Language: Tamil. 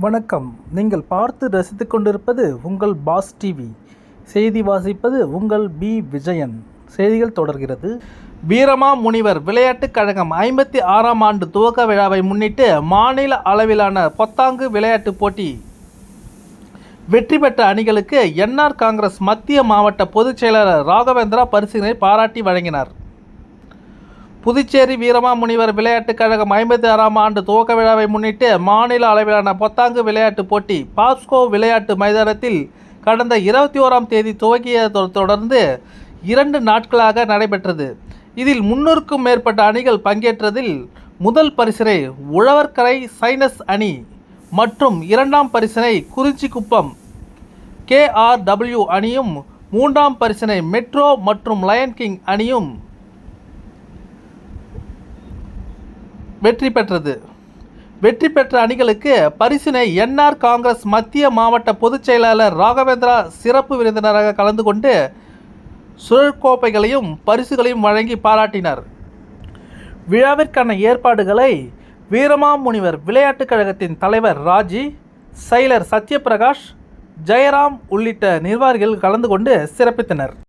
வணக்கம். நீங்கள் பார்த்து ரசித்து கொண்டிருப்பது உங்கள் பாஸ் டிவி. செய்தி வாசிப்பது உங்கள் பி. விஜயன். செய்திகள் தொடர்கிறது. வீரமா முனிவர் விளையாட்டுக் கழகம் ஐம்பத்தி ஆறாம் ஆண்டு துவக்க விழாவை முன்னிட்டு மாநில அளவிலான பத்தாங்கு விளையாட்டுப் போட்டி வெற்றி பெற்ற அணிகளுக்கு என்ஆர் காங்கிரஸ் மத்திய மாவட்ட பொதுச் செயலாளர் ராகவேந்திரா பரிசினை பாராட்டி வழங்கினார். புதுச்சேரி வீரமாமுனிவர் விளையாட்டுக் கழகம் ஐம்பத்தி ஆறாம் ஆண்டு துவக்க விழாவை முன்னிட்டு மாநில அளவிலான பொத்தாங்கு விளையாட்டுப் போட்டி பாஸ்கோ விளையாட்டு மைதானத்தில் கடந்த இருபத்தி ஓராம் தேதி துவக்கியதை தொடர்ந்து இரண்டு நாட்களாக நடைபெற்றது. இதில் முன்னூறுக்கும் மேற்பட்ட அணிகள் பங்கேற்றதில் முதல் பரிசினை உழவர்கரை சைனஸ் அணி மற்றும் இரண்டாம் பரிசினை குறிஞ்சிக்குப்பம் கேஆர்டபிள்யூ அணியும் மூன்றாம் பரிசினை மெட்ரோ மற்றும் லயன் கிங் அணியும் வெற்றி பெற்றது. வெற்றி பெற்ற அணிகளுக்கு பரிசினை என்ஆர் காங்கிரஸ் மத்திய மாவட்ட பொதுச் செயலாளர் ராகவேந்திரா சிறப்பு விருந்தினராக கலந்து கொண்டு சுழற்கோப்பைகளையும் பரிசுகளையும் வழங்கி பாராட்டினார். விழாவிற்கான ஏற்பாடுகளை வீரமாமுனிவர் விளையாட்டுக் கழகத்தின் தலைவர் ராஜி செயலர் சத்யபிரகாஷ் ஜெயராம் உள்ளிட்ட நிர்வாகிகள் கலந்து கொண்டு சிறப்பித்தனர்.